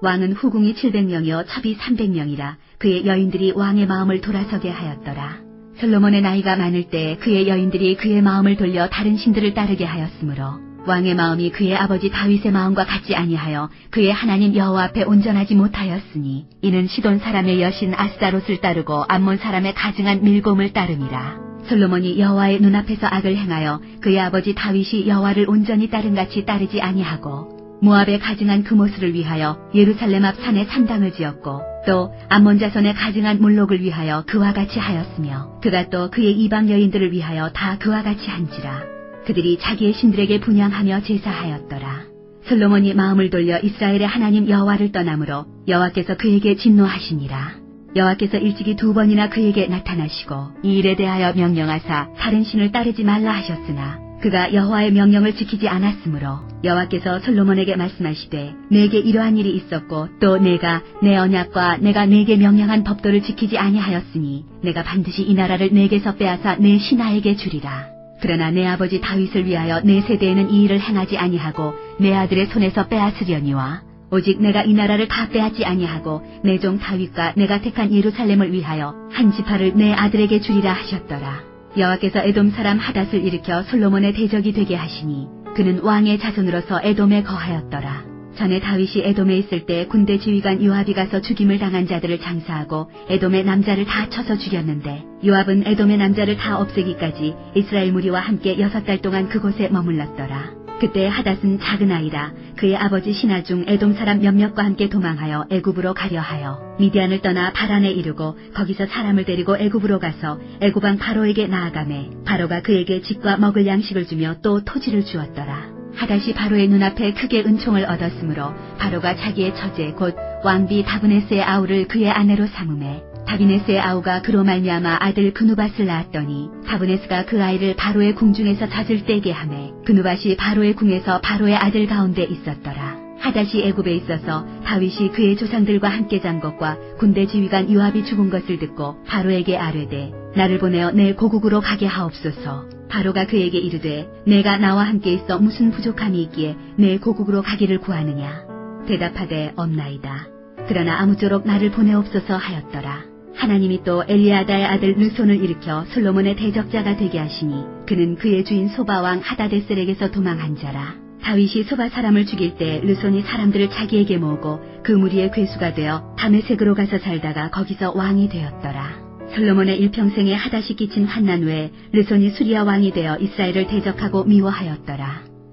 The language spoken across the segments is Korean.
왕은 후궁이 700명이요 첩이 300명이라 그의 여인들이 왕의 마음을 돌아서게 하였더라. 솔로몬의 나이가 많을 때 그의 여인들이 그의 마음을 돌려 다른 신들을 따르게 하였으므로 왕의 마음이 그의 아버지 다윗의 마음과 같지 아니하여 그의 하나님 여호와 앞에 온전하지 못하였으니 이는 시돈 사람의 여신 아스다롯을 따르고 암몬 사람의 가증한 밀곰을 따름이라. 솔로몬이 여호와의 눈앞에서 악을 행하여 그의 아버지 다윗이 여호와를 온전히 따른 같이 따르지 아니하고 모압의 가증한 그모스를 위하여 예루살렘 앞 산에 산당을 지었고 또 암몬 자손의 가증한 몰록을 위하여 그와 같이 하였으며 그가 또 그의 이방 여인들을 위하여 다 그와 같이 한지라. 그들이 자기의 신들에게 분양하며 제사하였더라. 솔로몬이 마음을 돌려 이스라엘의 하나님 여호와를 떠나므로 여호와께서 그에게 진노하시니라. 여호와께서 일찍이 두 번이나 그에게 나타나시고 이 일에 대하여 명령하사 다른 신을 따르지 말라 하셨으나 그가 여호와의 명령을 지키지 않았으므로 여호와께서 솔로몬에게 말씀하시되 내게 이러한 일이 있었고 또 내가 내 언약과 내가 내게 명령한 법도를 지키지 아니하였으니 내가 반드시 이 나라를 내게서 빼앗아 내 신하에게 주리라. 그러나 내 아버지 다윗을 위하여 내 세대에는 이 일을 행하지 아니하고 내 아들의 손에서 빼앗으려니와 오직 내가 이 나라를 다 빼앗지 아니하고 내 종 다윗과 내가 택한 예루살렘을 위하여 한 지파를 내 아들에게 주리라 하셨더라. 여호와께서 에돔 사람 하닷을 일으켜 솔로몬의 대적이 되게 하시니 그는 왕의 자손으로서 에돔에 거하였더라. 전에 다윗이 에돔에 있을 때 군대 지휘관 요압이 가서 죽임을 당한 자들을 장사하고 에돔의 남자를 다 쳐서 죽였는데 요압은 에돔의 남자를 다 없애기까지 이스라엘 무리와 함께 여섯 달 동안 그곳에 머물렀더라. 그때 하닷은 작은 아이라 그의 아버지 신하 중 에돔 사람 몇몇과 함께 도망하여 애굽으로 가려 하여 미디안을 떠나 바란에 이르고 거기서 사람을 데리고 애굽으로 가서 애굽왕 바로에게 나아가매 바로가 그에게 집과 먹을 양식을 주며 또 토지를 주었더라. 하닷이 바로의 눈앞에 크게 은총을 얻었으므로 바로가 자기의 처제 곧 왕비 다브네스의 아우를 그의 아내로 삼음해 다비네스의 아우가 그로 말미암아 아들 그누밧을 낳았더니 다브네스가 그 아이를 바로의 궁중에서 젖을 떼게 하매 그누밧이 바로의 궁에서 바로의 아들 가운데 있었더라. 하닷이 애굽에 있어서 다윗이 그의 조상들과 함께 잔 것과 군대 지휘관 요압이 죽은 것을 듣고 바로에게 아뢰되 나를 보내어 내 고국으로 가게 하옵소서. 바로가 그에게 이르되 내가 나와 함께 있어 무슨 부족함이 있기에 내 고국으로 가기를 구하느냐. 대답하되 없나이다. 그러나 아무쪼록 나를 보내옵소서 하였더라. 하나님이 또 엘리아다의 아들 르손을 일으켜 솔로몬의 대적자가 되게 하시니 그는 그의 주인 소바왕 하다데셀에게서 도망한 자라. 다윗이 소바 사람을 죽일 때 르손이 사람들을 자기에게 모으고 그 무리의 괴수가 되어 다메색으로 가서 살다가 거기서 왕이 되었더라. 솔로몬의 일평생에 하다시 끼친 환난 후에 르손이 수리아 왕이 되어 이스라엘을 대적하고 미워하였더라.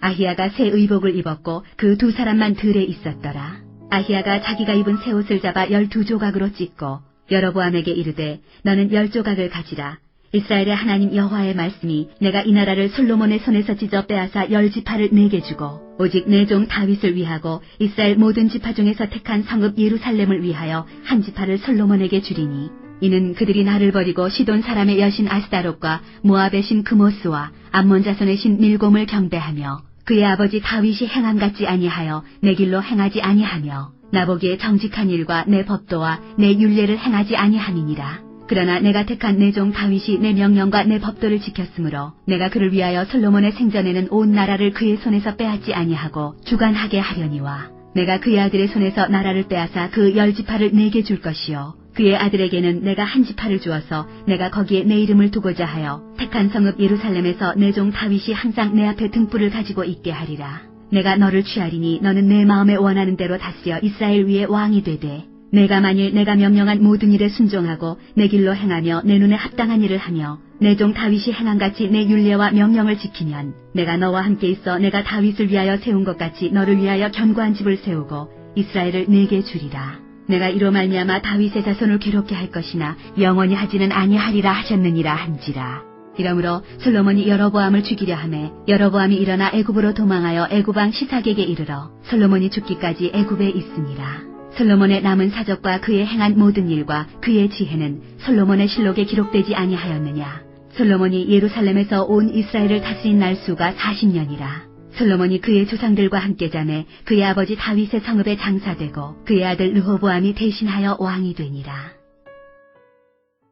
아히야가 새 의복을 입었고 그 두 사람만 들에 있었더라. 아히야가 자기가 입은 새 옷을 잡아 열두 조각으로 찢고 여로보암에게 이르되 너는 열 조각을 가지라. 이스라엘의 하나님 여호와의 말씀이 내가 이 나라를 솔로몬의 손에서 찢어 빼앗아 열 지파를 내게 주고 오직 내 종 다윗을 위하고 이스라엘 모든 지파 중에서 택한 성읍 예루살렘을 위하여 한 지파를 솔로몬에게 주리니 이는 그들이 나를 버리고 시돈 사람의 여신 아스다롯과 모압의 신 그모스와 암몬 자손의 신 밀곰을 경배하며 그의 아버지 다윗이 행함 같지 아니하여 내 길로 행하지 아니하며 나보기에 정직한 일과 내 법도와 내 율례를 행하지 아니함이니라. 그러나 내가 택한 내 종 다윗이 내 명령과 내 법도를 지켰으므로 내가 그를 위하여 솔로몬의 생전에는 온 나라를 그의 손에서 빼앗지 아니하고 주관하게 하려니와 내가 그의 아들의 손에서 나라를 빼앗아 그 열 지파를 내게 줄 것이요 그의 아들에게는 내가 한 지파를 주어서 내가 거기에 내 이름을 두고자 하여 택한 성읍 예루살렘에서 내 종 다윗이 항상 내 앞에 등불을 가지고 있게 하리라. 내가 너를 취하리니 너는 내 마음에 원하는 대로 다스려 이스라엘 위에 왕이 되되 내가 만일 내가 명령한 모든 일에 순종하고 내 길로 행하며 내 눈에 합당한 일을 하며 내 종 다윗이 행한 같이 내 율례와 명령을 지키면 내가 너와 함께 있어 내가 다윗을 위하여 세운 것 같이 너를 위하여 견고한 집을 세우고 이스라엘을 내게 주리라. 내가 이로 말미암아 다윗의 자손을 괴롭게 할 것이나 영원히 하지는 아니하리라 하셨느니라 한지라. 이러므로 솔로몬이 여로보암을 죽이려 하매 여로보암이 일어나 애굽으로 도망하여 애굽 왕 시삭에게 이르러 솔로몬이 죽기까지 애굽에 있으니라. 솔로몬의 남은 사적과 그의 행한 모든 일과 그의 지혜는 솔로몬의 실록에 기록되지 아니하였느냐. 솔로몬이 예루살렘에서 온 이스라엘을 다스린 날 수가 40년이라. 솔로몬이 그의 조상들과 함께 자매 그의 아버지 다윗의 성읍에 장사되고 그의 아들 르호보암이 대신하여 왕이 되니라.